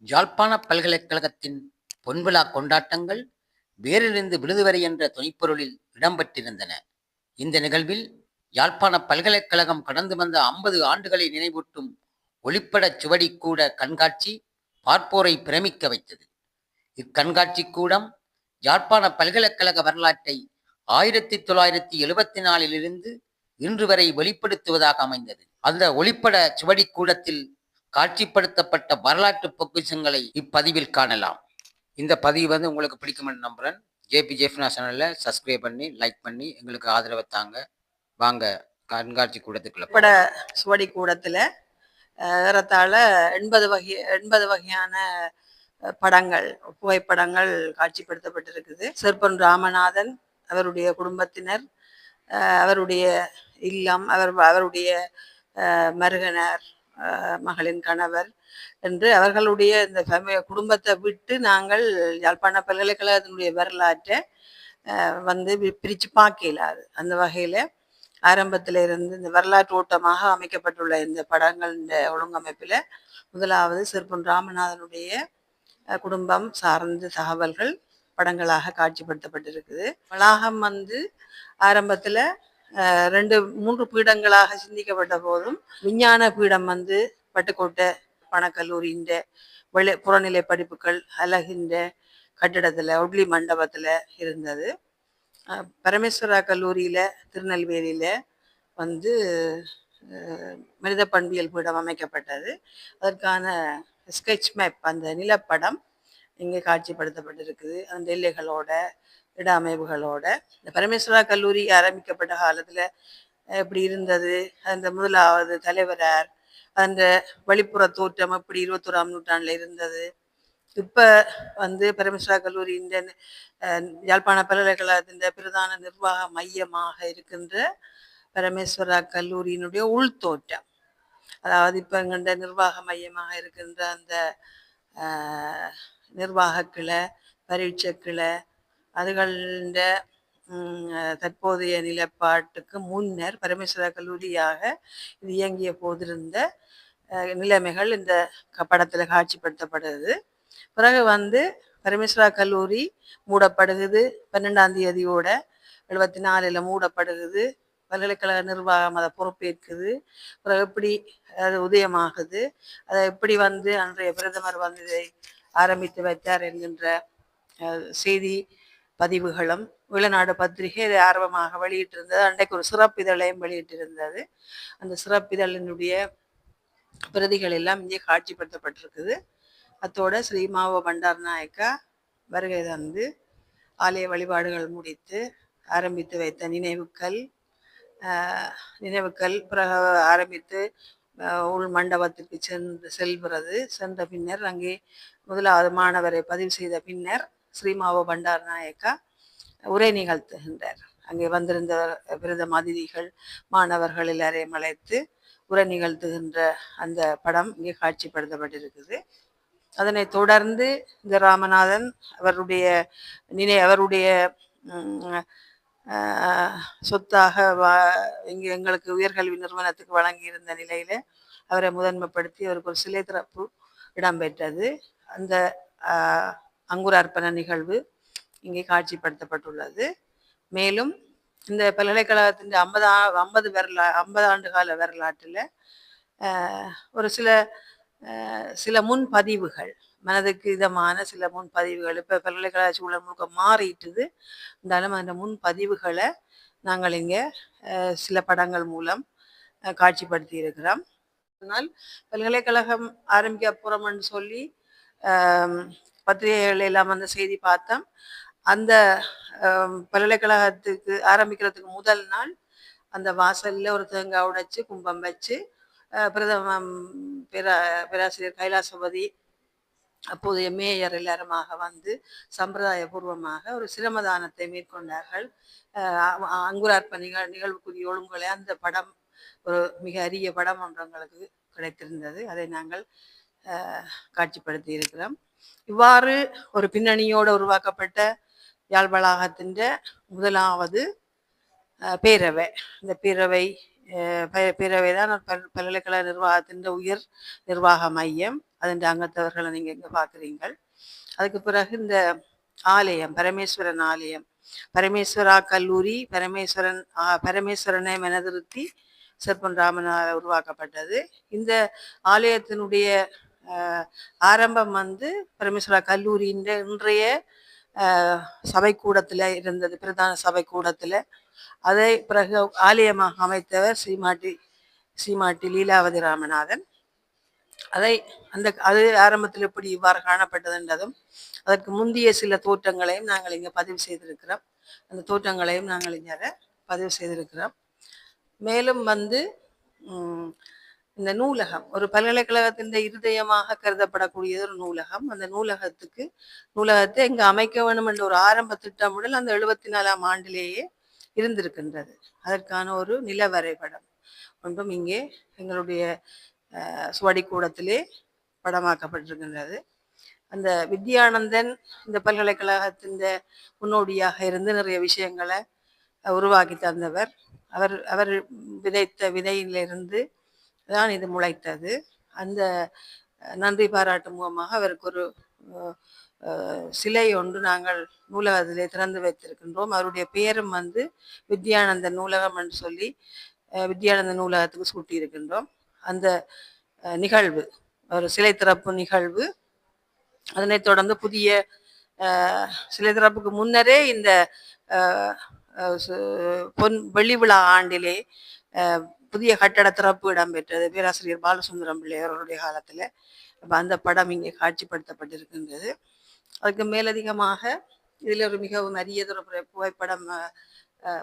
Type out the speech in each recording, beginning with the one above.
யாழ்ப்பாண பல்கலைக்கழகத்தின் பொன்விழா கொண்டாட்டங்கள் வேரிலிருந்து விழுதுவரை என்ற துணைப்பொருளில் இடம்பெற்றிருந்தன. இந்த நிகழ்வில் யாழ்ப்பாண பல்கலைக்கழகம் கடந்து வந்த ஐம்பது ஆண்டுகளை நினைவூட்டும் ஒளிப்படச் சுவடி கூட கண்காட்சி பார்ப்போரை பிரமிக்க வைத்தது. இக்கண்காட்சி கூடம் யாழ்ப்பாண பல்கலைக்கழக வரலாற்றை ஆயிரத்தி தொள்ளாயிரத்தி எழுபத்தி நாலிலிருந்து இன்று வரை வெளிப்படுத்துவதாக அமைந்தது. அந்த ஒளிப்பட சுவடி கூடத்தில் காட்சிப்படுத்தப்பட்ட வரலாற்று பொக்கிஷங்களை இப்பதிவில் காணலாம். இந்த பதிவு வந்து உங்களுக்கு பிடிக்கும்னு நம்புகிறேன் ஜேபி ஜெஃப்னா சேனலில் சப்ஸ்கிரைப் பண்ணி லைக் பண்ணி எங்களுக்கு ஆதரவை தாங்க. வாங்க கண்காட்சி கூடத்துக்குள்ள பட சுவடி கூடத்தில் ஏறத்தாழ எண்பது வகை எண்பது வகையான படங்கள் புகைப்படங்கள் காட்சிப்படுத்தப்பட்டிருக்குது. சிற்பன் ராமநாதன் அவருடைய குடும்பத்தினர் அவருடைய இல்லம் அவர் அவருடைய மருகனர் மருகனார் மகளின் கணவர் என்று அவர்களுடைய இந்த ஃபேமி- குடும்பத்தை விட்டு நாங்கள் யாழ்ப்பாண பல்கலைக்கழகத்தினுடைய வரலாற்றை வந்து பிரித்து பார்க்க இயலாது அந்த வகையில் ஆரம்பத்தில் இருந்து இந்த வரலாற்று ஓட்டமாக அமைக்கப்பட்டுள்ள இந்த படங்கள் இந்த ஒழுங்கமைப்பில் முதலாவது சிற்பன் ராமநாதனுடைய குடும்பம் சார்ந்த தகவல்கள் படங்களாக காட்சிப்படுத்தப்பட்டிருக்குது. வளாகம் வந்து ஆரம்பத்தில் ரெண்டு மூன்று பீடங்களாக சிந்திக்கப்பட்ட போதும் விஞ்ஞான பீடம் வந்து பட்டுக்கோட்டை பணக்கல்லூரின்ற வெளி புறநிலை படிப்புகள் அழகின்ற கட்டிடத்தில் ஒட்லி மண்டபத்தில் இருந்தது. பரமேஸ்வரா கல்லூரியில் திருநெல்வேலியில் வந்து மனித பண்பியல் பீடம் அமைக்கப்பட்டது. அதற்கான ஸ்கெட்ச் மேப் அந்த நிலப்படம் இங்கே காட்சிப்படுத்தப்பட்டிருக்குது. அந்த எல்லைகளோட இட அமைவுகளோட இந்த பரமேஸ்வரா கல்லூரி ஆரம்பிக்கப்பட்ட காலத்தில் எப்படி இருந்தது. அந்த முதலாவது தலைவரார் அந்த வெளிப்புற தோற்றம் எப்படி இருபத்தோராம் நூற்றாண்டில் இருந்தது. இப்போ வந்து பரமேஸ்வரா கல்லூரியின் இந்த யாழ்ப்பாண பல்கலைக்கழகத்தின் பிரதான நிர்வாக மையமாக இருக்கின்ற பரமேஸ்வரா கல்லூரியினுடைய உள்தோற்றம் அதாவது இப்போ எங்கள்ட நிர்வாக மையமாக இருக்கின்ற அந்த நிர்வாக கிளை பரீட்சை கிளை அதுகளின் தற்போதைய நிலைப்பாட்டுக்கு முன்னர் பரமேஸ்வரா கல்லூரியாக இது இயங்கிய போதிருந்த நிலைமைகள் இந்த படத்தில் காட்சிப்படுத்தப்படுது. பிறகு வந்து பரமேஸ்வரா கல்லூரி மூடப்படுகுது. பன்னெண்டாம் தேதியோட எழுபத்தி நாலில் மூடப்படுகுது. பல்கலைக்கழக நிர்வாகம் அதை பொறுப்பேற்குது. பிறகு எப்படி அது உதயமாகுது? அதை எப்படி வந்து அன்றைய பிரதமர் வந்து இதை ஆரம்பித்து வைத்தார் என்கின்ற செய்தி பதிவுகளும் வெளிநாடு பத்திரிகை இதை ஆர்வமாக வெளியிட்டிருந்தது. அன்றைக்கு ஒரு சிறப்பிதழையும் வெளியிட்டிருந்தது. அந்த சிறப்பிதழினுடைய பிரதிகள் எல்லாம் இங்கே காட்சிப்படுத்தப்பட்டிருக்குது. அத்தோட ஸ்ரீ மாவ பண்டார் நாயக்கா வருகை தந்து ஆலய வழிபாடுகள் முடித்து ஆரம்பித்து வைத்த நினைவுக்கள் நினைவுக்கள் பிறகு ஆரம்பித்து உள் மண்டபத்திற்கு சென்று செல்கிறது. சென்ற பின்னர் அங்கே முதலாவது மாணவரை பதிவு செய்த பின்னர் ஸ்ரீமாவோ பண்டார் நாயக்கா உரை நிகழ்த்துகின்றார். அங்கே வந்திருந்த பிரதம அதிதிகள் மாணவர்கள் எல்லாரையும் அழைத்து உரை நிகழ்த்துகின்ற அந்த படம் இங்கே காட்சிப்படுத்தப்பட்டிருக்குது. அதனை தொடர்ந்து இந்த ராமநாதன் அவருடைய நினை அவருடைய சொத்தாக வா இங்கே எங்களுக்கு உயர்கல்வி நிறுவனத்துக்கு வழங்கியிருந்த நிலையில அவரை முதன்மைப்படுத்தி அவருக்கு ஒரு சிலை திறப்பு இடம்பெற்றது. அந்த அங்குர அர்ப்பண நிகழ்வு இங்கே காட்சிப்படுத்தப்பட்டுள்ளது. மேலும் இந்த பல்கலைக்கழகத்தின் ஐம்பது ஐம்பது வரலா ஐம்பது ஆண்டு கால வரலாற்றில் ஒரு சில சில முன்பதிவுகள் மனதுக்கு இதமான சில முன்பதிவுகள் இப்போ பல்கலைக்கழக சூழல் முழுக்க மாறிட்டுது. இருந்தாலும் அந்த முன்பதிவுகளை நாங்கள் இங்கே சில படங்கள் மூலம் காட்சிப்படுத்தி இருக்கிறோம் அதனால் பல்கலைக்கழகம் ஆரம்பிக்க போகிறோம்னு சொல்லி பத்திரிகைகள் எல்லாம் அந்த செய்தி பார்த்தோம். அந்த பல்கலைக்கழகத்துக்கு ஆரம்பிக்கிறதுக்கு முதல் நாள் அந்த வாசல்ல ஒரு தேங்காய் உடைச்சு கும்பம் வச்சு பிரதமம் பிரதம பேரா பேராசிரியர் கைலாசபதி அப்போதைய மேயர் எல்லாருமாக வந்து சம்பிரதாய பூர்வமாக ஒரு சிரமதானத்தை மேற்கொண்டார்கள். அஹ் அங்குரார்ப்ப நிகழ் நிகழ்வுக்குரிய ஒழுங்குகளை அந்த படம் ஒரு மிக அரிய படம் ஒன்று எங்களுக்கு கிடைத்திருந்தது. அதை நாங்கள் காட்சிப்படுத்தி இருக்கிறோம். இவ்வாறு ஒரு பின்னணியோடு உருவாக்கப்பட்ட யாழ் வளாகத்தின் முதலாவது பேரவை. இந்த பேரவை அஹ் பேரவை தான் பல்கலைக்கழக நிர்வாகத்தின் உயர் நிர்வாக மையம். அதன் அங்கத்தவர்களை நீங்கள் இங்கே பார்க்குறீங்கள் அதுக்கு பிறகு இந்த ஆலயம் பரமேஸ்வரன் ஆலயம். பரமேஸ்வரா கல்லூரி பரமேஸ்வரன் பரமேஸ்வரனை மனதிருத்தி சிற்பன் ராமனால் உருவாக்கப்பட்டது. இந்த ஆலயத்தினுடைய ஆரம்பம் வந்து பரமேஸ்வரா கல்லூரியின் இன்றைய அஹ், சபைக்கூடத்தில் இருந்தது பிரதான சபைக்கூடத்தில். அதை பிறகு ஆலயமாக அமைத்தவர் ஸ்ரீமாட்டி ஸ்ரீமாட்டி லீலாவதி ராமநாதன். அதை அந்த அது ஆரம்பத்தில் எப்படி இவ்வாறு காணப்பட்டதுன்றதும் அதற்கு முந்தைய சில தோற்றங்களையும் நாங்கள் இங்கே பதிவு செய்திருக்கிறோம். அந்த தோற்றங்களையும் நாங்கள் இங்கே பதிவு செய்திருக்கிறோம். மேலும் வந்து இந்த நூலகம் ஒரு பல்கலைக்கழகத்தின் இருதயமாக கருதப்படக்கூடியது ஒரு நூலகம். அந்த நூலகத்துக்கு நூலகத்தை இங்கு அமைக்க வேண்டும் என்ற ஒரு ஆரம்ப திட்டமிடல் அந்த எழுபத்தி நாலாம் ஆண்டிலேயே இருந்திருக்கின்றது. அதற்கான ஒரு நில வரைபடம். ஒன்றும் இங்கே எங்களுடைய அஹ், சுவடிக்கூடத்திலே படமாக்கப்பட்டிருக்கின்றது. அந்த வித்யானந்தன் இந்த பல்கலைக்கழகத்தின் முன்னோடியாக இருந்து நிறைய விஷயங்களை உருவாக்கி தந்தவர். அவர் அவர் விதைத்த விதையிலிருந்து தான் இது முளைத்தது. அந்த நன்றி பாராட்டும் முகமாக அவருக்கு ஒரு சிலை ஒன்று நாங்கள் நூலகத்திலே திறந்து வைத்திருக்கின்றோம். அவருடைய பெயரும் வந்து வித்யானந்த நூலகம் என்று சொல்லி வித்யானந்த நூலகத்துக்கு சூட்டியிருக்கின்றோம். அந்த நிகழ்வு ஒரு சிலை திறப்பு நிகழ்வு. அதனைத் தொடர்ந்து புதிய சிலை திறப்புக்கு முன்னரே இந்த சு- பொன் வெள்ளி விழா ஆண்டிலே புதிய கட்டட திறப்பு இடம்பெற்றது பேராசிரியர் பாலசுந்தரம் பிள்ளை அவர்களுடைய காலத்தில். அப்ப அந்த படம் இங்கே காட்சிப்படுத்தப்பட்டிருக்கின்றது. அதுக்கு மேலதிகமாக இதில் ஒரு மிகவும் அரியதொரு புகைப்படம்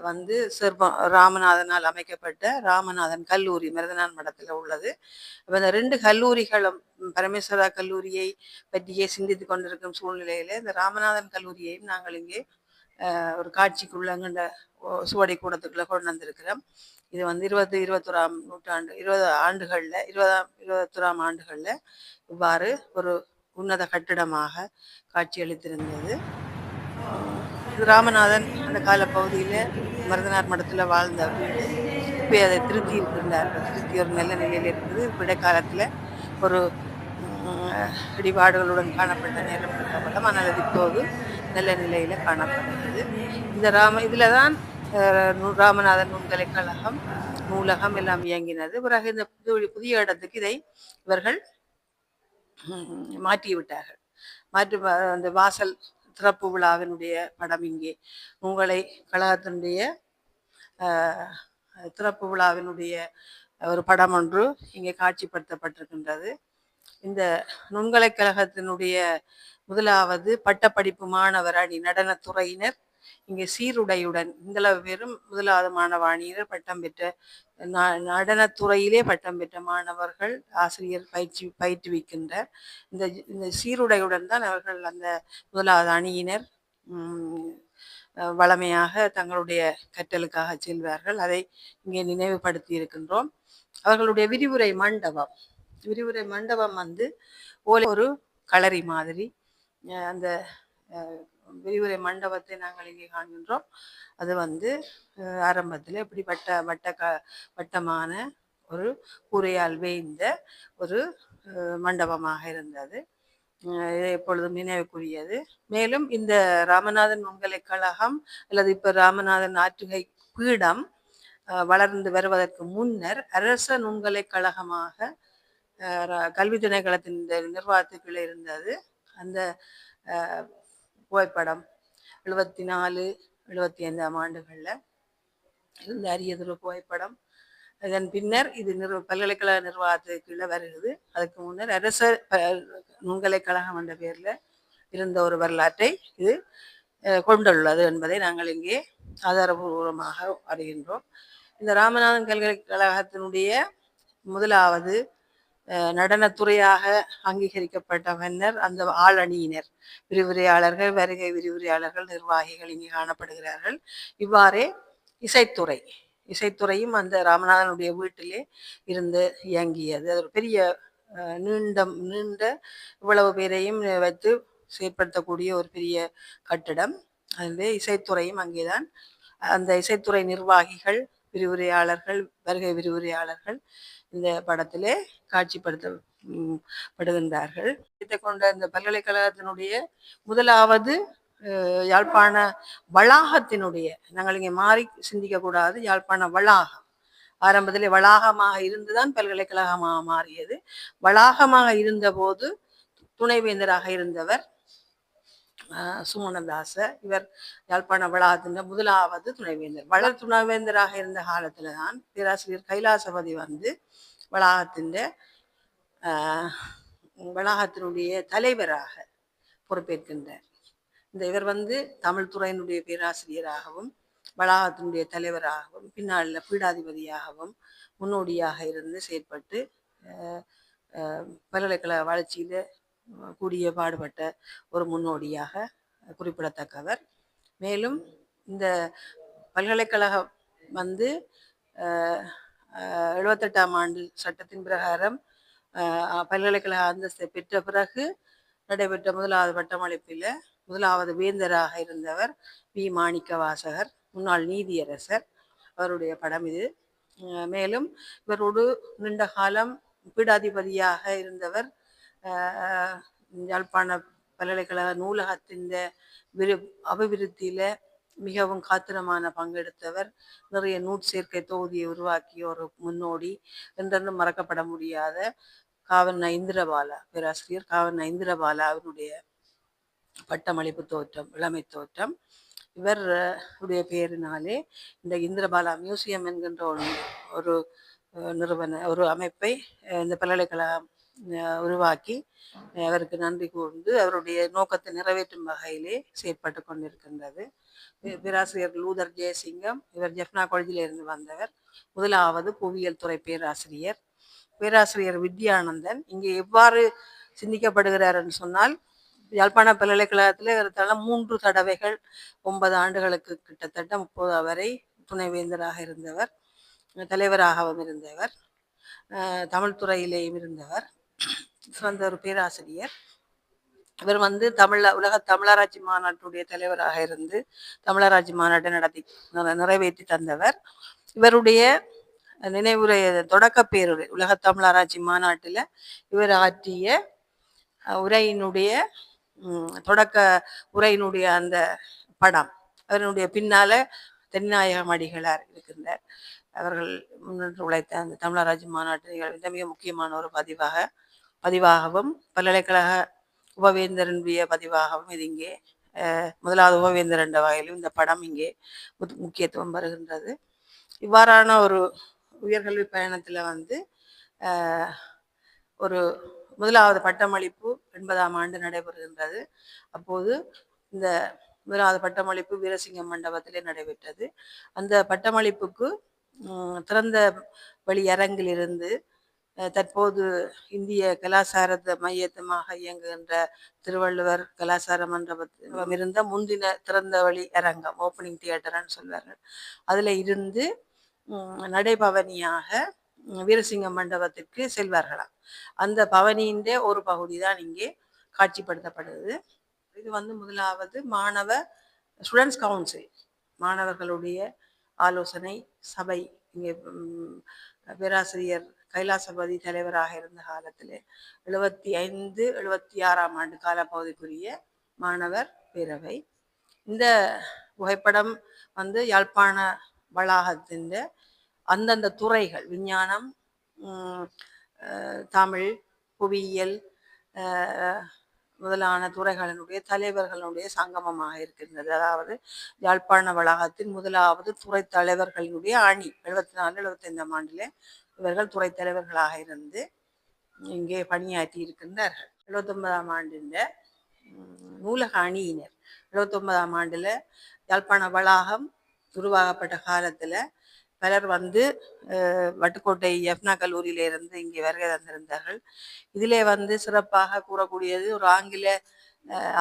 வந்து சிற்பம் ராமநாதனால் அமைக்கப்பட்ட ராமநாதன் கல்லூரி மிருதனான் மடத்தில் உள்ளது. அப்போ இந்த ரெண்டு கல்லூரிகளும் பரமேஸ்வரா கல்லூரியை பற்றியே சிந்தித்து கொண்டிருக்கும் சூழ்நிலையில் இந்த ராமநாதன் கல்லூரியையும் நாங்கள் இங்கே ஒரு காட்சிக்குள்ள அங்கண்ட சுவடை கூடத்துக்குள்ள கொண்டு வந்திருக்கிறோம். இது வந்து இருபது இருபத்தொராம் நூற்றாண்டு இருபது ஆண்டுகளில் இருபதாம் இருபத்தொராம் ஆண்டுகளில் இவ்வாறு ஒரு உன்னத கட்டிடமாக காட்சியளித்திருந்தது. ராமநாதன் அந்த கால பகுதியில் மருதனார் மடத்தில் வாழ்ந்த வீடு. இப்போ அதை திருத்தி இருந்தார். திருத்தி ஒரு நல்ல நிலையில் இருக்குது. இடைக்காலத்தில் ஒரு உம், இடிபாடுகளுடன் காணப்பட்ட நேரம் இருக்கப்படும் ஆனால் அது இப்போது நல்ல நிலையில் காணப்படுகிறது இந்த ராம இதில் தான் ராமநாதன் நூல்கலைக்கழகம் நூலகம் எல்லாம் இயங்கினது. பிறகு இந்த புது புதிய இடத்துக்கு இதை இவர்கள் மாற்றி விட்டார்கள் மாற்றி வ- அந்த வாசல் திறப்பு விழாவினுடைய படம் இங்கே. நுண்கலை கழகத்தினுடைய திறப்பு விழாவினுடைய ஒரு படம் ஒன்று இங்கே காட்சிப்படுத்தப்பட்டிருக்கின்றது. இந்த நுண்கலைக்கழகத்தினுடைய முதலாவது பட்டப்படிப்பு மாணவர் அணி நடனத்துறையினர் இங்கே சீருடையுடன் இந்தளவு வெறும் முதலாவது மாணவாணியினர் பட்டம் பெற்ற ந- நடனத்துறையிலே பட்டம் பெற்ற மாணவர்கள் ஆசிரியர் பயிற்சி பயிற்றுவிக்கின்றார். இந்த இந்த சீருடையுடன் தான் அவர்கள் அந்த முதலாவது அணியினர் வளமையாக தங்களுடைய கற்றலுக்காக செல்வார்கள். அதை இங்கே நினைவுபடுத்தி இருக்கின்றோம். அவர்களுடைய விரிவுரை மண்டபம். விரிவுரை மண்டபம் வந்து ஓலை ஒரு களரி மாதிரி. அந்த விரிவுரை மண்டபத்தை நாங்கள் இங்கே காண்கின்றோம். அது வந்து ஆரம்பத்தில் இப்படி வட்ட வட்ட க வட்டமான ஒரு கூரையால் வேய்ந்த ஒரு மண்டபமாக இருந்தது. இது எப்பொழுதும் நினைவுக்குரியது. மேலும் இந்த ராமநாதன் பல்கலைக்கழகம் அல்லது இப்போ ராமநாதன் ஆற்றுகை பீடம் வளர்ந்து வருவதற்கு முன்னர் அரச நுண்கலைக்கழகமாக கல்வி திணைக்களத்தின் இந்த நிர்வாகத்துக்குள்ளே இருந்தது. அந்த புகைப்படம் எழுபத்தி நாலு எழுபத்தி ஐந்தாம் ஆண்டுகளில் இருந்த அரியதொரு புகைப்படம். அதன் பின்னர் இது நிர்வ பல்கலைக்கழக நிர்வாகத்துக்குள்ளே வருகிறது. அதுக்கு முன்னர் அரச நுண்கலைக்கழகம் என்ற பெயரில் இருந்த ஒரு வரலாற்றை இது கொண்டுள்ளது என்பதை நாங்கள் இங்கே ஆதாரபூர்வமாக அறிகின்றோம். இந்த ராமநாதன் பல்கலைக்கழகத்தினுடைய முதலாவது நடனத்துறையாக அங்கீகரிக்கப்பட்ட அந்த ஆளணியினர். விரிவுரையாளர்கள் வருகை விரிவுரையாளர்கள் நிர்வாகிகள் இங்கே காணப்படுகிறார்கள். இவ்வாறே இசைத்துறை இசைத்துறையும் அந்த ராமநாதனுடைய வீட்டிலே இருந்து இயங்கியது. அது ஒரு பெரிய நீண்ட நீண்ட இவ்வளவு பேரையும் வைத்து செயற்படுத்தக்கூடிய ஒரு பெரிய கட்டிடம். அதிலே இசைத்துறையும் அங்கேதான். அந்த இசைத்துறை நிர்வாகிகள் விரிவுரையாளர்கள் வருகை விரிவுரையாளர்கள் இந்த படத்திலே காட்சிப்படுத்த படுகின்றார்கள். இதை கொண்ட இந்த பல்கலைக்கழகத்தினுடைய முதலாவது யாழ்ப்பாண வளாகத்தினுடைய நாங்கள் இங்கே மாறி சிந்திக்கக்கூடாது யாழ்ப்பாண வளாகம். ஆரம்பத்திலே வளாகமாக இருந்துதான் பல்கலைக்கழகமாக மாறியது. வளாகமாக இருந்தபோது துணைவேந்தராக இருந்தவர் சுமணதாச இவர் யாழ்ப்பாண வளாகத்தின் முதலாவது துணைவேந்தர். வளர் துணைவேந்தராக இருந்த காலத்துல தான் பேராசிரியர் கைலாசபதி வந்து வளாகத்தின் வளாகத்தினுடைய தலைவராக பொறுப்பேற்கின்றார். இந்த இவர் வந்து தமிழ் துறையினுடைய பேராசிரியராகவும் வளாகத்தினுடைய தலைவராகவும் பின்னால் பீடாதிபதியாகவும் முன்னோடியாக இருந்து செயற்பட்டு ஆஹ் பல்கலைக்கழக வளர்ச்சியில கூடிய பாடுபட்ட ஒரு முன்னோடியாக குறிப்பிடத்தக்கவர். மேலும் இந்த பல்கலைக்கழகம் வந்து எழுபத்தெட்டாம் ஆண்டு சட்டத்தின் பிரகாரம் பல்கலைக்கழக அந்தஸ்தை பெற்ற பிறகு நடைபெற்ற முதலாவது பட்டமளிப்பில் முதலாவது வேந்தராக இருந்தவர் பி. மாணிக்க வாசகர் முன்னாள் நீதியரசர். அவருடைய படம் இது. மேலும் இவரோடு நீண்ட காலம் பீடாதிபதியாக இருந்தவர் யாழ்ப்பாண பல்கலைக்கழக நூலகத்தின் விரு அபிவிருத்தியில மிகவும் காத்திரமான பங்கெடுத்தவர். நிறைய நூற்சேர்க்கை தொகுதியை உருவாக்கிய ஒரு முன்னோடி என்றென்றும் மறக்கப்பட முடியாத காவன் இந்திரபாலா பேராசிரியர் காவன் இந்திரபாலா அவருடைய பட்டமளிப்பு தோற்றம் இளமை தோற்றம். இவர் உடைய பெயரினாலே இந்த இந்திரபாலா மியூசியம் என்கின்ற ஒரு ஒரு நிறுவன ஒரு அமைப்பை இந்த பல்கலைக்கழகம் உருவாக்கி அவருக்கு நன்றி கூர்ந்து அவருடைய நோக்கத்தை நிறைவேற்றும் வகையிலே செயற்பட்டு கொண்டிருக்கின்றது. பேராசிரியர் லூதர் ஜெயசிங்கம் இவர் ஜெஃப்னா காலேஜில் இருந்து வந்தவர். முதலாவது புவியியல் துறை பேராசிரியர். பேராசிரியர் வித்யானந்தன் இங்கே எவ்வாறு சிந்திக்கப்படுகிறார் என்று சொன்னால் யாழ்ப்பாண பல்கலைக்கழகத்தில் ஏறத்தாழ மூன்று தடவைகள் ஒன்பது ஆண்டுகளுக்கு கிட்டத்தட்ட முப்பது வரை துணைவேந்தராக இருந்தவர் தலைவராகவும் இருந்தவர் தமிழ்துறையிலேயும் இருந்தவர். துறையிலேயும் சிறந்த ஒரு பேராசிரியர். இவர் வந்து தமிழ உலக தமிழராட்சி மாநாட்டுடைய தலைவராக இருந்து தமிழராட்சி மாநாட்டை நடத்தி நிறைவேற்றி தந்தவர். இவருடைய நினைவுரை தொடக்க பேருரை உலக தமிழராட்சி மாநாட்டில் இவர் ஆற்றிய உரையினுடைய தொடக்க உரையினுடைய அந்த படம் அவருடைய பின்னால தென்னாயகம் அடிகளார் இருக்கின்றார். அவர்கள் முன்னின்று உழைத்த அந்த தமிழராட்சி மாநாட்டு நிகழ்வு மிக முக்கியமான ஒரு பதிவாக பதிவாகவும் பல்கலைக்கழக உபவேந்தரனுடைய பதிவாகவும் இது இங்கே முதலாவது உபவேந்தர் என்ற வகையிலும் இந்த படம் இங்கே முத்- முக்கியத்துவம் வருகின்றது இவ்வாறான ஒரு உயர்கல்வி பயணத்தில் வந்து ஒரு முதலாவது பட்டமளிப்பு எண்பதாம் ஆண்டு நடைபெறுகின்றது. அப்போது இந்த முதலாவது பட்டமளிப்பு வீரசிங்கம் மண்டபத்திலே நடைபெற்றது. அந்த பட்டமளிப்புக்கு திறந்த வழி அரங்கிலிருந்து தற்போது இந்திய கலாசாரத்தை மையத்தமாக இயங்குகின்ற திருவள்ளுவர் கலாசார மண்டபத்தில் இருந்த முந்தின திறந்த வழி அரங்கம் ஓப்பனிங் தியேட்டர்னு சொல்வார்கள். அதில் இருந்து நடைபவனியாக வீரசிங்க மண்டபத்திற்கு செல்வார்களாம். அந்த பவனியின் ஒரு பகுதி தான் இங்கே காட்சிப்படுத்தப்படுது. இது வந்து முதலாவது மாணவ ஸ்டூடெண்ட்ஸ் கவுன்சில் மாணவர்களுடைய ஆலோசனை சபை. இங்கே பேராசிரியர் கைலாசபதி தலைவராக இருந்த காலத்தில் எழுபத்தி ஐந்து எழுபத்தி ஆறாம் ஆண்டு காலப்பகுதிக்குரிய மாணவர் பேரவை. இந்த புகைப்படம் வந்து யாழ்ப்பாண வளாகத்தின் அந்தந்த துறைகள் விஞ்ஞானம் தமிழ் புவியியல் முதலான துறைகளினுடைய தலைவர்களுடைய சங்கமமாக இருக்கின்றது. அதாவது யாழ்ப்பாண வளாகத்தின் முதலாவது துறை தலைவர்களினுடைய அணி எழுபத்தி நாலு எழுபத்தைந்தாம் ஆண்டிலே இவர்கள் துறை தலைவர்களாக இருந்து இங்கே பணியாற்றி இருக்கின்றார்கள். எழுபத்தொன்பதாம் ஆண்டின் உம், நூலக அணியினர். எழுபத்தொன்பதாம் ஆண்டில் யாழ்ப்பாண வளாகம் உருவாகப்பட்ட காலத்தில் பலர் வந்து வட்டுக்கோட்டை எஃப்னா கல்லூரியிலிருந்து இங்கே வருகை தந்திருந்தார்கள். இதிலே வந்து சிறப்பாக கூறக்கூடியது ஒரு ஆங்கில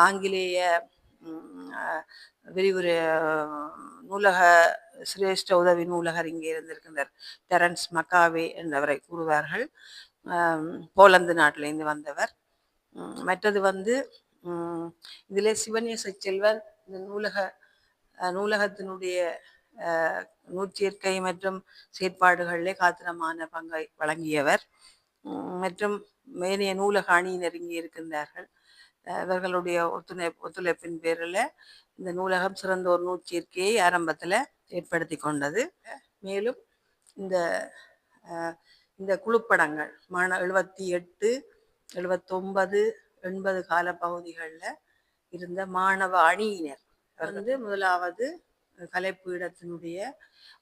ஆங்கிலேய விரிவுரை நூலக சிரேஷ்ட உதவி நூலகர் இங்கே இருந்திருக்கின்றார். டெரன்ஸ் மக்காவே என்பவரை கூறுவார்கள். போலந்து நாட்டிலேருந்து வந்தவர். மற்றது வந்து இதிலே சிவநேச செல்வர் இந்த நூலக நூலகத்தினுடைய நூற்சேர்க்கை மற்றும் செயற்பாடுகளிலே காத்திரமான பங்கை வழங்கியவர். மற்றும் மேனிய நூலக அணியினர் இங்கே இருக்கின்றார்கள். இவர்களுடைய ஒத்துழைப்பு ஒத்துழைப்பின் பேரில் இந்த நூலகம் சிறந்த ஒரு நூற்சேர்க்கையை ஆரம்பத்தில் ஏற்படுத்தி கொண்டது. மேலும் இந்த இந்த குழுப்படங்கள் மாண எழுபத்தி எட்டு எழுபத்தொன்பது எண்பது கால பகுதிகளில் இருந்த மாணவ அணியினர் வந்து முதலாவது கலைப்பீடத்தினுடைய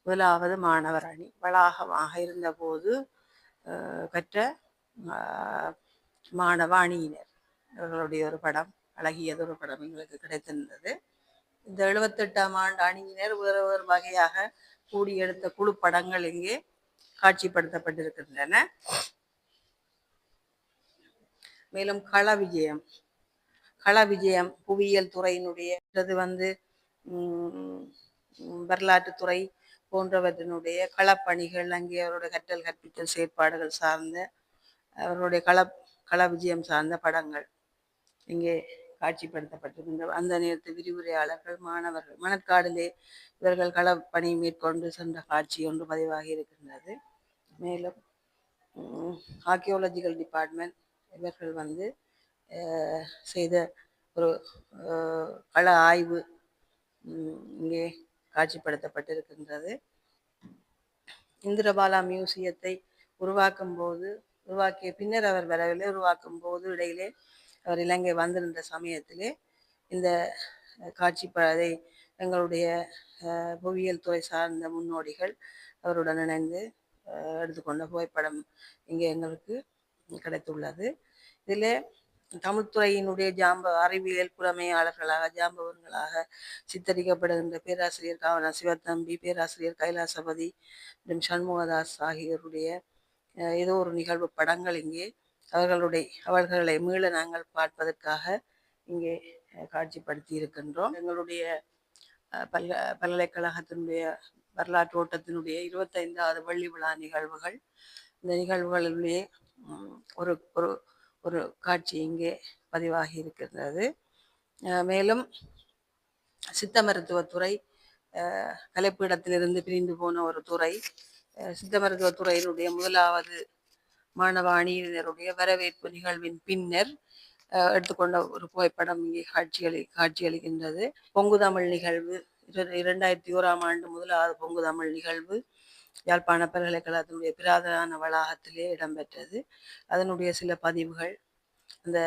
முதலாவது மாணவர் அணி வளாகமாக இருந்தபோது பெற்ற கற்ற மாணவ அணியினர் இவர்களுடைய ஒரு படம் அழகியதொரு படம் எங்களுக்கு கிடைத்திருந்தது. இந்த எழுபத்தெட்டாம் ஆண்டு அணியினர் வேறு வேறு வகையாக கூடி எடுத்த குழு படங்கள் இங்கே காட்சிப்படுத்தப்பட்டிருக்கின்றன. மேலும் கள விஜயம் கள விஜயம் புவியியல் துறையினுடைய இது வந்து உம், வரலாற்றுத்துறை போன்றவற்றினுடைய களப்பணிகள் அங்கே அவருடைய கற்றல் கற்பித்தல் செயற்பாடுகள் சார்ந்த அவருடைய கள கள விஜயம் சார்ந்த படங்கள் இங்கே காட்சிப்படுத்தப்பட்டிருக்கின்ற அந்த நேரத்து விரிவுரையாளர்கள் மாணவர்கள் மணற்காடிலே இவர்கள் களப்பணி மேற்கொண்டு சென்ற காட்சி ஒன்று பதிவாகி இருக்கின்றது. மேலும் ஆர்கியோலஜிக்கல் டிபார்ட்மெண்ட் இவர்கள் வந்து செய்த ஒரு கள ஆய்வு இங்கே காட்சிப்படுத்தப்பட்டிருக்கின்றது. இந்திரபாலா மியூசியத்தை உருவாக்கும் போது உருவாக்கிய பின்னர் அவர் வரவில்லை உருவாக்கும் போது இடையிலே அவர் இலங்கை வந்திருந்த சமயத்திலே இந்த அஹ், காட்சி எங்களுடைய புவியியல் துறை சார்ந்த முன்னோடிகள் அவருடன் இணைந்து எடுத்துக்கொண்ட புகைப்படம் இங்கே எங்களுக்கு கிடைத்துள்ளது. இதில் தமிழ்துறையினுடைய ஜாம்ப அறிவியல் புலமையாளர்களாக ஜாம்பவர்களாக சித்தரிக்கப்படுகின்ற பேராசிரியர் காவலா சிவத்தம்பி பேராசிரியர் கைலாசபதி மற்றும் சண்முகதாஸ் ஆகியோருடைய ஏதோ ஒரு நிகழ்வு படங்கள் இங்கே. அவர்களுடைய அவர்களை மீள நாங்கள் பார்ப்பதற்காக இங்கே காட்சிப்படுத்தி இருக்கின்றோம். எங்களுடைய பல்க பல்கலைக்கழகத்தினுடைய வரலாற்று ஓட்டத்தினுடைய இருபத்தைந்தாவது வெள்ளி விழா நிகழ்வுகள். இந்த நிகழ்வுகளிலே ஒரு ஒரு ஒரு காட்சி இங்கே பதிவாகி இருக்கின்றது மேலும் சித்த மருத்துவத்துறை அஹ், கலைப்பீடத்திலிருந்து பிரிந்து போன ஒரு துறை சித்த மருத்துவத்துறையினுடைய முதலாவது மாணவ அணியினருடைய வரவேற்பு நிகழ்வின் பின்னர் எடுத்துக்கொண்ட ஒரு புகைப்படம் இங்கே காட்சிகளி காட்சியளிக்கின்றது. பொங்கு தமிழ் நிகழ்வு இரண்டாயிரத்தி ஓராம் ஆண்டு முதலாவது பொங்கு தமிழ் நிகழ்வு யாழ்ப்பாண பல்கலைக்கழகத்தினுடைய பிராதான வளாகத்திலே இடம்பெற்றது. அதனுடைய சில பதிவுகள் அந்த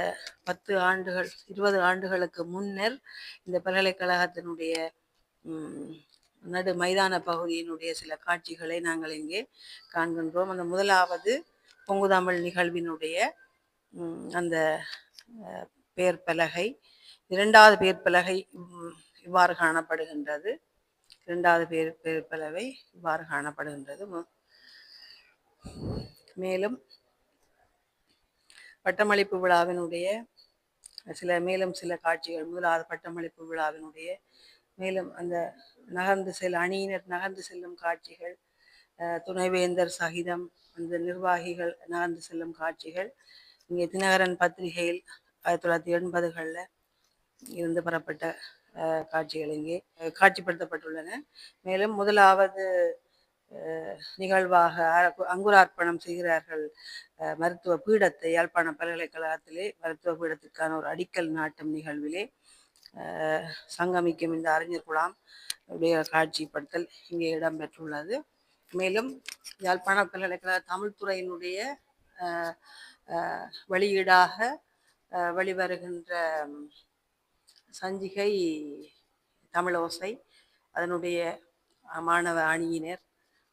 பத்து ஆண்டுகள் இருபது ஆண்டுகளுக்கு முன்னர் இந்த பல்கலைக்கழகத்தினுடைய நடு மைதான பகுதியினுடைய சில காட்சிகளை நாங்கள் இங்கே காண்கின்றோம். அந்த முதலாவது பொங்குதாமல் நிகழ்வினுடைய அந்த பேர் பெயர் பலகை இரண்டாவது பெயர் பலகை இவ்வாறு காணப்படுகின்றது. இரண்டாவது பேர் பெருப்பளவை இவ்வாறு காணப்படுகின்றது. மேலும் பட்டமளிப்பு விழாவினுடைய சில மேலும் சில காட்சிகள் முதலாவது பட்டமளிப்பு விழாவினுடைய மேலும் அந்த நகர்ந்து செல் அணியினர் நகர்ந்து செல்லும் காட்சிகள் துணைவேந்தர் சகிதம் அந்த நிர்வாகிகள் நகர்ந்து செல்லும் காட்சிகள் இங்கே தினகரன் பத்திரிகையில் ஆயிரத்தி தொள்ளாயிரத்தி எண்பதுகளில் இருந்து பெறப்பட்ட காட்சிகள் இங்கே காட்சிப்படுத்தப்பட்டுள்ளன. மேலும் முதலாவது நிகழ்வாக அங்குரார்ப்பணம் செய்கிறார்கள் மருத்துவ பீடத்தை யாழ்ப்பாண பல்கலைக்கழகத்திலே மருத்துவ பீடத்திற்கான ஒரு அடிக்கல் நாட்டும் நிகழ்விலே சங்கமிக்கும் இந்த அறிஞர் குழாம் உடைய காட்சிப்படுத்தல் இங்கே இடம்பெற்றுள்ளது. மேலும் யாழ்ப்பாண பல்கலைக்கழக தமிழ்துறையினுடைய வெளியீடாக வெளிவருகின்ற சஞ்சிகை தமிழோசை அதனுடைய மாணவ அணியினர்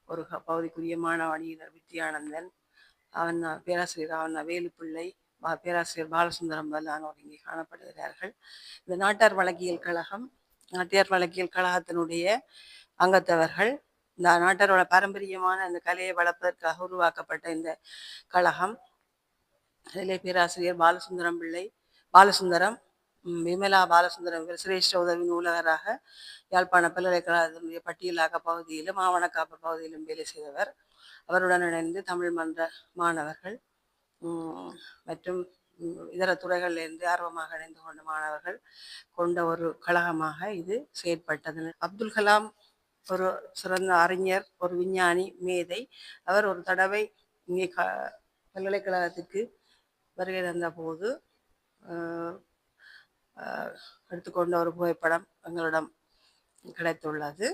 ஒரு பகுதிக்குரிய மாணவ அணியினர் வித்யானந்தன் அவன் பேராசிரியர் அவன் வேலுப்பிள்ளை பேராசிரியர் பாலசுந்தரம் வல்லானோர் இங்கே காணப்படுகிறார்கள். இந்த நாட்டார் வழக்கியல் கழகம் நாட்டியார் வழக்கியல் கழகத்தினுடைய அங்கத்தவர்கள் இந்த நாட்டாரோட பாரம்பரியமான இந்த கலையை வளர்ப்பதற்காக உருவாக்கப்பட்ட இந்த கழகம் அதிலே பேராசிரியர் பாலசுந்தரம் பிள்ளை பாலசுந்தரம் விமலா பாலசுந்தரம் இவர் சிரேஷ்ட உதவி நூலகராக யாழ்ப்பாண பல்கலைக்கழகத்தினுடைய பட்டியலாக பகுதியிலும் ஆவணக்காப்பு பகுதியிலும் வேலை செய்தவர். அவருடன் இணைந்து தமிழ் மன்ற மாணவர்கள் மற்றும் இதர துறைகளிலிருந்து ஆர்வமாக இணைந்து கொண்ட மாணவர்கள் கொண்ட ஒரு கழகமாக இது செயற்பட்டது. அப்துல் கலாம் ஒரு சிறந்த அறிஞர் ஒரு விஞ்ஞானி மேதை. அவர் ஒரு தடவை இங்கே க பல்கலைக்கழகத்துக்கு வருகை தந்த போது எடுத்துக்கொண்ட ஒரு புகைப்படம் எங்களிடம் கிடைத்துள்ளது.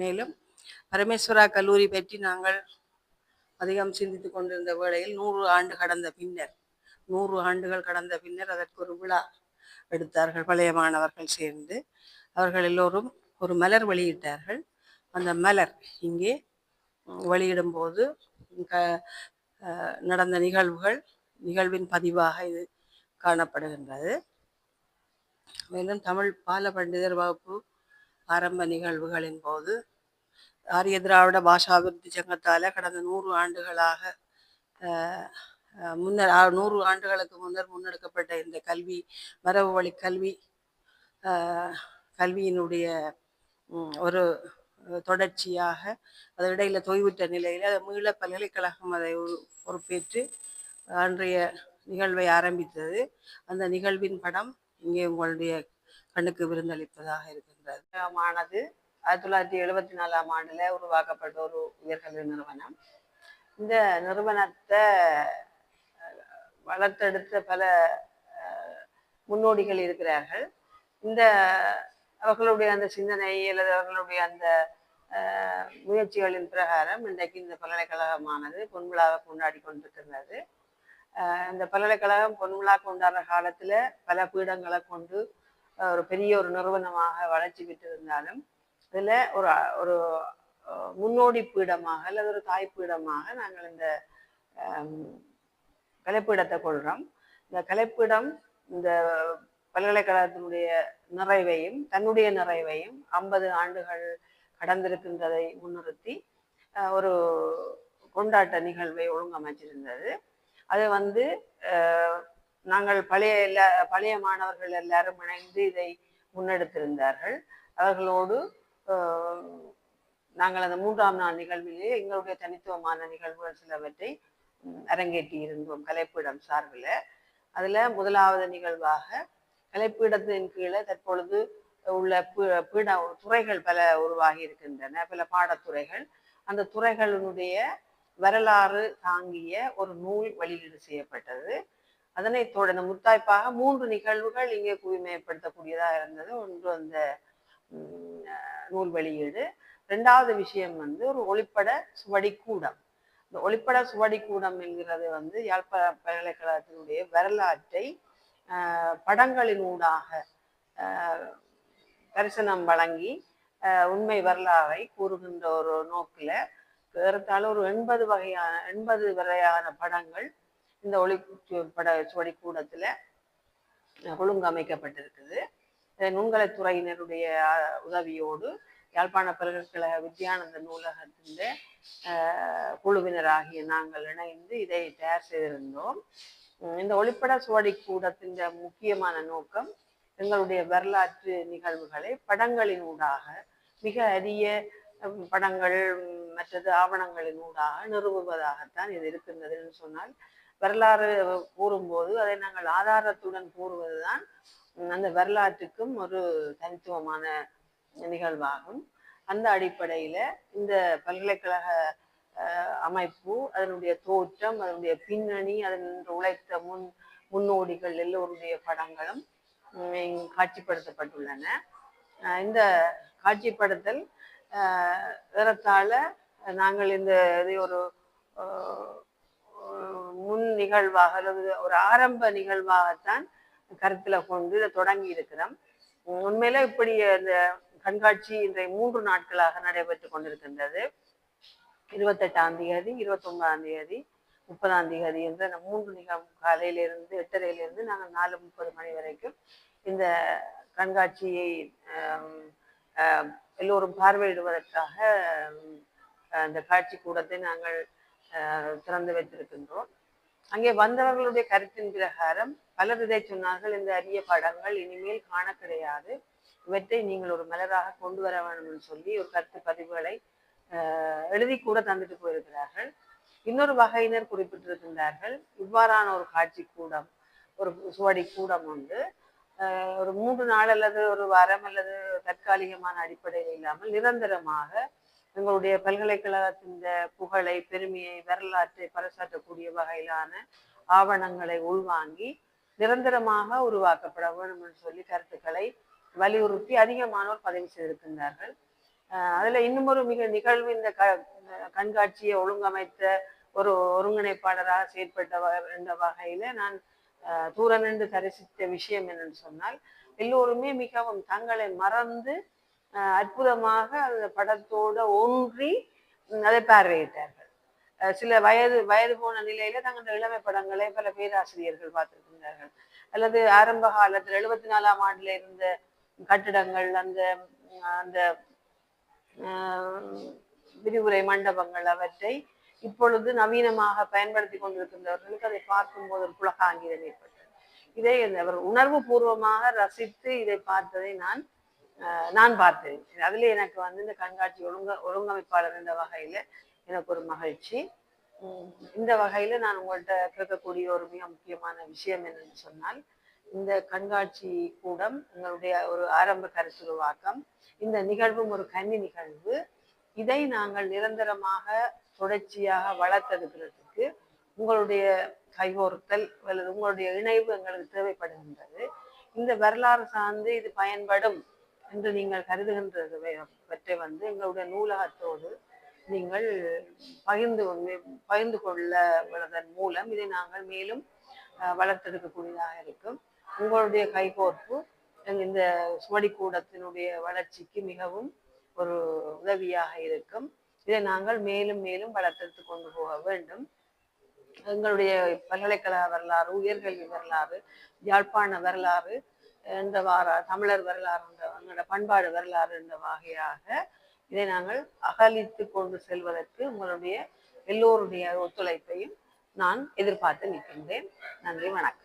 மேலும் பரமேஸ்வரா கல்லூரி பற்றி நாங்கள் அதிகம் சிந்தித்து கொண்டிருந்த வேளையில் நூறு ஆண்டு கடந்த பின்னர் நூறு ஆண்டுகள் கடந்த பின்னர் அதற்கு ஒரு விழா எடுத்தார்கள் பழைய மாணவர்கள் சேர்ந்து. அவர்கள் எல்லோரும் ஒரு மலர் வெளியிட்டார்கள். அந்த மலர் இங்கே வெளியிடும் வெளியிடும்போது க நடந்த நிகழ்வுகள் நிகழ்வின் பதிவாக இது காணப்படுகின்றது. மேலும் தமிழ் பால பண்டிதர் வகுப்பு ஆரம்ப நிகழ்வுகளின் போது ஆரிய திராவிட பாஷாபிவிருத்தி சங்கத்தால் கடந்த நூறு ஆண்டுகளாக முன்னர் நூறு ஆண்டுகளுக்கு முன்னர் முன்னெடுக்கப்பட்ட இந்த கல்வி மரபு வழி கல்வி கல்வியினுடைய ஒரு தொடர்ச்சியாக அது இடையில தொய்வுற்ற நிலையில் அதை மீள பல்கலைக்கழகம் அதை பொறுப்பேற்று அன்றைய நிகழ்வை ஆரம்பித்தது. அந்த நிகழ்வின் படம் இங்கே உங்களுடைய கண்ணுக்கு விருந்தளிப்பதாக இருக்கின்றது. ஆனது ஆயிரத்தி தொள்ளாயிரத்தி எழுபத்தி நாலாம் ஆண்டுல உருவாக்கப்பட்ட ஒரு உயர்கல்வி நிறுவனம். இந்த நிறுவனத்தை வளர்த்தெடுத்த பல முன்னோடிகள் இருக்கிறார்கள். இந்த அவர்களுடைய அந்த சிந்தனை அல்லது அவர்களுடைய அந்த முயற்சிகளின் பிரகாரம் இன்றைக்கு இந்த பல்கலைக்கழகமானது பொன்விழாவை கொண்டாடி கொண்டிருக்கின்றது இந்த பல்கலைக்கழகம் பொன்விழா கொண்டாடுற காலத்துல பல பீடங்களை கொண்டு ஒரு பெரிய ஒரு நிறுவனமாக வளர்ச்சி பெற்றிருந்தாலும் இதுல ஒரு ஒரு முன்னோடி பீடமாக அல்லது ஒரு தாய் பீடமாக நாங்கள் இந்த கலைப்பீடத்தை கொள்கிறோம் இந்த கலைப்பீடம் இந்த பல்கலைக்கழகத்தினுடைய நிறைவையும் தன்னுடைய நிறைவையும் ஐம்பது ஆண்டுகள் கடந்திருக்கின்றதை முன்னிறுத்தி ஒரு கொண்டாட்ட நிகழ்வை ஒழுங்கமைச்சிருந்தது. அதை வந்து நாங்கள் பழைய எல்லா பழைய மாணவர்கள் எல்லாரும் இணைந்து இதை முன்னெடுத்திருந்தார்கள். அவர்களோடு நாங்கள் அந்த மூன்றாம் நாள் நிகழ்விலே எங்களுடைய தனித்துவமான நிகழ்வுகள் சிலவற்றை அரங்கேற்றி இருந்தோம் கலைப்பீடம் சார்பில். அதில் முதலாவது நிகழ்வாக கலைப்பீடத்தின் கீழே தற்பொழுது உள்ள பீ- பீட துறைகள் பல உருவாகி இருக்கின்றன பல பாடத்துறைகள். அந்த துறைகளினுடைய வரலாறு தாங்கிய ஒரு நூல் வெளியீடு செய்யப்பட்டது. அதனைத் தொடர்ந்து முத்தாய்ப்பாக மூன்று நிகழ்வுகள் இங்கே குவிமையப்படுத்தக்கூடியதாக இருந்தது. ஒன்று அந்த நூல் வெளியீடு. ரெண்டாவது விஷயம் வந்து ஒரு ஒளிப்பட சுவடிக்கூடம். இந்த ஒளிப்பட சுவடிக்கூடம் என்கிறது வந்து யாழ்ப்பாண பல்கலைக்கழகத்தினுடைய வரலாற்றை படங்களினூடாக தரிசனம் வழங்கி உண்மை வரலாறை கூறுகின்ற ஒரு நோக்கில் ஏறத்தாழ ஒரு எண்பது வகையான எண்பது வரையான படங்கள் இந்த ஒளி பட சுவடிக்கூடத்தில் ஒழுங்கமைக்கப்பட்டிருக்குது. நுண்கலைத்துறையினருடைய உதவியோடு யாழ்ப்பாண பல்கலைக்கழக வித்யானந்த நூலகத்தின் குழுவினராகிய நாங்கள் இணைந்து இதை தயார் செய்திருந்தோம். இந்த ஒளிப்பட சுவடி கூடத்தின் முக்கியமான நோக்கம் எங்களுடைய வரலாற்று நிகழ்வுகளை படங்களின் ஊடாக மிக அரிய படங்கள் மற்றது ஆவணங்களினூடாக நிறுவுவதாகத்தான் இது இருக்கின்றதுன்னு சொன்னால் வரலாறு கூறும்போது அதை நாங்கள் ஆதாரத்துடன் கூறுவதுதான் அந்த வரலாற்றுக்கும் ஒரு தனித்துவமான நிகழ்வாகும். அந்த அடிப்படையில இந்த பல்கலைக்கழக அமைப்பு அதனுடைய தோற்றம் அதனுடைய பின்னணி அதன் உழைத்த முன் முன்னோடிகள் எல்லோருடைய படங்களும் காட்சிப்படுத்தப்பட்டுள்ளன. இந்த காட்சிப்படுத்தல் ஏறத்தாழ நாங்கள் இந்த இதை ஒரு முன் நிகழ்வாக அல்லது ஒரு ஆரம்ப நிகழ்வாகத்தான் கருத்தில் கொண்டு இதை தொடங்கி இருக்கிறோம். உண்மையில இப்படி அந்த கண்காட்சி இன்றைய மூன்று நாட்களாக நடைபெற்று கொண்டிருக்கின்றது. இருபத்தெட்டாம் தேதி இருபத்தொன்பதாம் தேதி முப்பதாம் தேதி என்ற அந்த மூன்று நிகழ்வு காலையிலிருந்து எட்டரையிலிருந்து நாங்கள் நாலு முப்பது மணி வரைக்கும் இந்த கண்காட்சியை எல்லோரும் பார்வையிடுவதற்காக அந்த காட்சி கூடத்தை நாங்கள் திறந்து வைத்திருக்கின்றோம். அங்கே வந்தவர்களுடைய கருத்தின் பிரகாரம் பலர் இதை சொன்னார்கள் இந்த அரிய படங்கள் இனிமேல் காண கிடையாது. இவற்றை நீங்கள் ஒரு மலராக கொண்டு வர வேணும்னு சொல்லி ஒரு கருத்து பதிவுகளை எழுதி கூட தந்துட்டு போயிருக்கிறார்கள். இன்னொரு வகையினர் குறிப்பிட்டிருக்கின்றார்கள் இவ்வாறான ஒரு காட்சி கூடம் ஒரு சுவடி கூடம் உண்டு. ஒரு மூன்று நாள் அல்லது ஒரு வாரம் அல்லது தற்காலிகமான அடிப்படையில் இல்லாமல் நிரந்தரமாக எங்களுடைய பல்கலைக்கழகத்தின் இந்த புகழை பெருமையை வரலாற்றை பறைசாற்றக்கூடிய வகையிலான ஆவணங்களை உள்வாங்கி நிரந்தரமாக உருவாக்கப்பட வேண்டும் என்று சொல்லி கருத்துக்களை வலியுறுத்தி அதிகமானோர் பதிவு செய்திருக்கின்றார்கள். அதில் அதுல இன்னும் ஒரு மிக நிகழ்வு இந்த க கண்காட்சியை ஒழுங்கமைத்த ஒரு ஒருங்கிணைப்பாளராக செயற்பட்ட என்ற வகையில நான் தூர நின்று தரிசித்த விஷயம் என்னன்னு சொன்னால் எல்லோருமே மிகவும் தங்களை மறந்து அற்புதமாக அந்த படத்தோட ஒன்றி அதை பார்வையிட்டார்கள். சில வயது வயது போன நிலையில தங்கள் இளமை படங்களை பல பேராசிரியர்கள் பார்த்திருக்கின்றார்கள் அல்லது ஆரம்ப காலத்தில் எழுபத்தி நாலாம் ஆண்டுல இருந்த கட்டிடங்கள் அந்த அந்த விரிவுரை மண்டபங்கள் அவற்றை இப்பொழுது நவீனமாக பயன்படுத்தி கொண்டிருக்கின்றவர்களுக்கு அதை பார்க்கும்போது ஒரு புலகாங்கிதம் ஏற்பட்டது. இதை அவர் உணர்வு பூர்வமாக ரசித்து இதை பார்த்ததை நான் நான் பார்த்தேன். அதுல எனக்கு வந்து இந்த கண்காட்சி ஒழுங்க ஒழுங்கமைப்பாளர் என்ற வகையில எனக்கு ஒரு மகிழ்ச்சி. இந்த வகையில நான் உங்கள்கிட்ட கேட்கக்கூடிய ஒரு மிக முக்கியமான விஷயம் என்னன்னு சொன்னால் இந்த கண்காட்சி கூடம் உங்களுடைய ஒரு ஆரம்ப கருத்துருவாக்கம் இந்த நிகழ்வும் ஒரு கன்னி நிகழ்வு. இதை நாங்கள் நிரந்தரமாக தொடர்ச்சியாக வளர்த்தெடுக்கிறதுக்கு உங்களுடைய கைகோர்த்தல் அல்லது உங்களுடைய இணைவு எங்களுக்கு தேவைப்படுகின்றது. இந்த வரலாறு சார்ந்து இது பயன்படும் என்று நீங்கள் கருதுகின்றது பற்றி வந்து எங்களுடைய நூலகத்தோடு நீங்கள் பகிர்ந்து பகிர்ந்து கொள்ளவதன் மூலம் இதை நாங்கள் மேலும் அஹ், வளர்த்தெடுக்கக்கூடியதாக இருக்கும். உங்களுடைய கைகோர்ப்பு இந்த இந்த சுவடிக்கூடத்தினுடைய வளர்ச்சிக்கு மிகவும் ஒரு உதவியாக இருக்கும். இதை நாங்கள் மேலும் மேலும் வளர்த்தெடுத்து கொண்டு போக வேண்டும். எங்களுடைய பல்கலைக்கழக வரலாறு உயர்கல்வி வரலாறு யாழ்ப்பாண வரலாறு இந்த வார தமிழர் வரலாறு என்ற எங்களோட பண்பாடு வரலாறு என்ற வகையாக இதை நாங்கள் அகலித்து கொண்டு செல்வதற்கு உங்களுடைய எல்லோருடைய ஒத்துழைப்பையும் நான் எதிர்பார்த்து நிற்கின்றேன். நன்றி வணக்கம்.